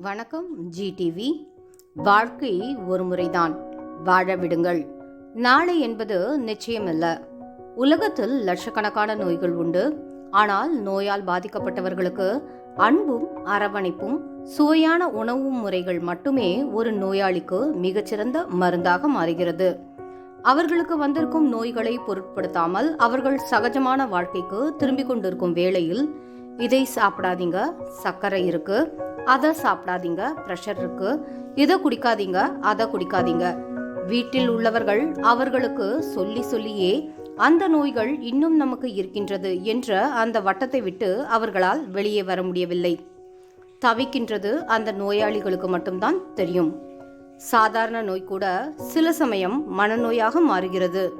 வணக்கம் ஜிடிவி வாழ்க்கை ஒரு முறைதான். வாழ விடுங்கள். நாளை என்பது நிச்சயமல்ல. உலகத்தில் லட்சக்கணக்கான நோய்கள் உண்டு. ஆனால் நோயால் பாதிக்கப்பட்டவர்களுக்கு அன்பும் அரவணைப்பும் சுவையான உணவு முறைகள் மட்டுமே ஒரு நோயாளிக்கு மிகச்சிறந்த மருந்தாக மாறுகிறது. அவர்களுக்கு வந்திருக்கும் நோய்களை பொருட்படுத்தாமல் அவர்கள் சகஜமான வாழ்க்கைக்கு திரும்பிக் கொண்டிருக்கும் வேளையில் இதை சாப்பிடாதீங்க. சர்க்கரை இருக்கு. அதை சாப்பிடாதீங்க. ப்ரெஷர் இருக்கு. இதை குடிக்காதீங்க. அதை குடிக்காதீங்க. வீட்டில் உள்ளவர்கள் அவர்களுக்கு சொல்லி சொல்லியே அந்த நோய்கள் இன்னும் நமக்கு இருக்கின்றது என்ற அந்த வட்டத்தை விட்டு அவர்களால் வெளியே வர முடியவில்லை. தவிக்கின்றது அந்த நோயாளிகளுக்கு மட்டும்தான் தெரியும். சாதாரண நோய் கூட சில சமயம் மனநோயாக மாறுகிறது.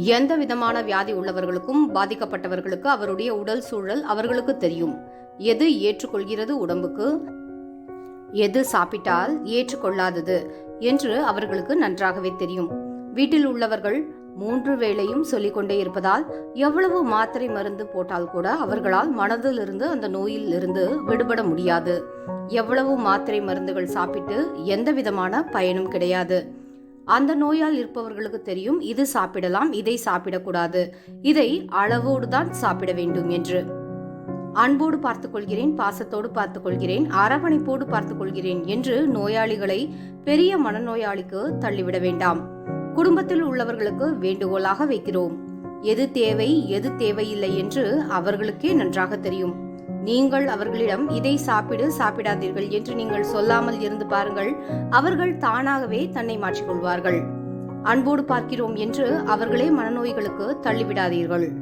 எந்த விதமான வியாதி உள்ளவர்களுக்கும் பாதிக்கப்பட்டவர்களுக்கு அவருடைய உடல் சூழல் அவர்களுக்கு தெரியும். எது ஏற்றுக்கொள்கிறது உடம்புக்கு? எது சாப்பிட்டால் ஏற்றுக்கொள்ளாதது? என்று அவர்களுக்கு நன்றாகவே தெரியும். வீட்டில் உள்ளவர்கள் மூன்று வேளையும் சொல்லிக்கொண்டே இருப்பதால் எவ்வளவு மாத்திரை மருந்து போட்டால் கூட அவர்களால் மனதிலிருந்து அந்த நோயில் இருந்து விடுபட முடியாது. எவ்வளவு மாத்திரை மருந்துகள் சாப்பிட்டு எந்த விதமான பயனும் கிடையாது. அந்த நோயால் இருப்பவர்களுக்கு தெரியும் இது சாப்பிடலாம் இதை சாப்பிடக்கூடாது. இதை அளவோடு தான் சாப்பிட வேண்டும் என்று. அன்போடு பார்த்துக்கொள்கிறேன் பாசத்தோடு பார்த்துக்கொள்கிறேன் அரவணைப்போடு பார்த்துக்கொள்கிறேன் என்று நோயாளிகளை பெரிய மனநோயாளிக்கு தள்ளிவிட வேண்டாம். குடும்பத்தில் உள்ளவர்களுக்கு வேண்டுகோளாக வைக்கிறோம். எது தேவை எது தேவையில்லை என்று அவர்களுக்கே நன்றாக தெரியும். நீங்கள் அவர்களிடம் இதை சாப்பிடு சாப்பிடாதீர்கள் என்று நீங்கள் சொல்லாமல் இருந்து பாருங்கள். அவர்கள் தானாகவே தன்னை மாற்றிக்கொள்வார்கள். அன்போடு பார்க்கிறோம் என்று அவர்களே மனநோய்களுக்கு தள்ளிவிடாதீர்கள்.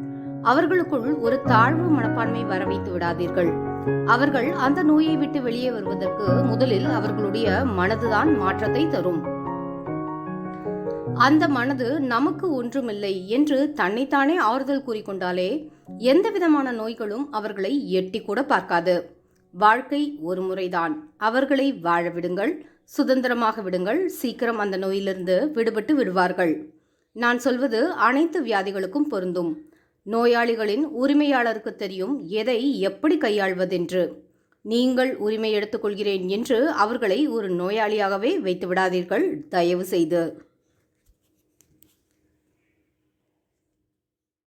அவர்களுக்குள் ஒரு தாழ்வு மனப்பான்மை வர வைத்து விடாதீர்கள். அவர்கள் அந்த நோயை விட்டு வெளியே வருவதற்கு முதலில் அவர்களுடைய மனதுதான் மாற்றத்தை தரும். அந்த மனது நமக்கு ஒன்றுமில்லை என்று தன்னைத்தானே ஆறுதல் கூறிக்கொண்டாலே எந்த விதமான நோய்களும் அவர்களை எட்டி கூட பார்க்காது. வாழ்க்கை ஒரு முறைதான். அவர்களை வாழ விடுங்கள் சுதந்திரமாக விடுங்கள் சீக்கிரம் அந்த நோயிலிருந்து விடுபட்டு விடுவார்கள். நான் சொல்வது அனைத்து வியாதிகளுக்கும் பொருந்தும். நோயாளிகளின் உரிமையாளருக்கு தெரியும் எதை எப்படி கையாள்வதென்று. நீங்கள் உரிமை எடுத்துக்கொள்கிறேன் என்று அவர்களை ஒரு நோயாளியாகவே வைத்து விடாதீர்கள் தயவு செய்து